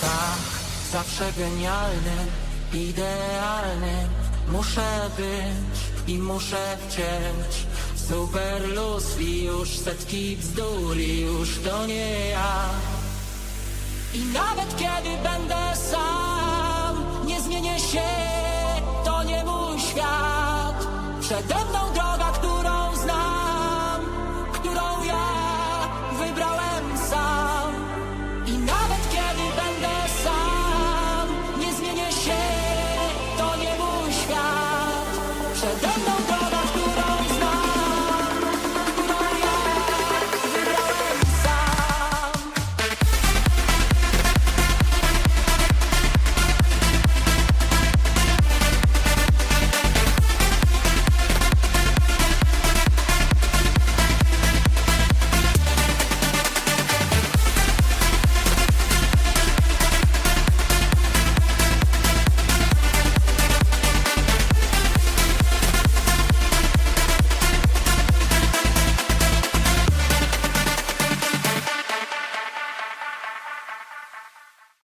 Tak, zawsze genialny, idealny, Muszę być i muszę wciąć. Super luz i już setki bzdur i już to nie ja I nawet kiedy będę sam, nie zmienię się To nie mój świat, przede mną Shut up.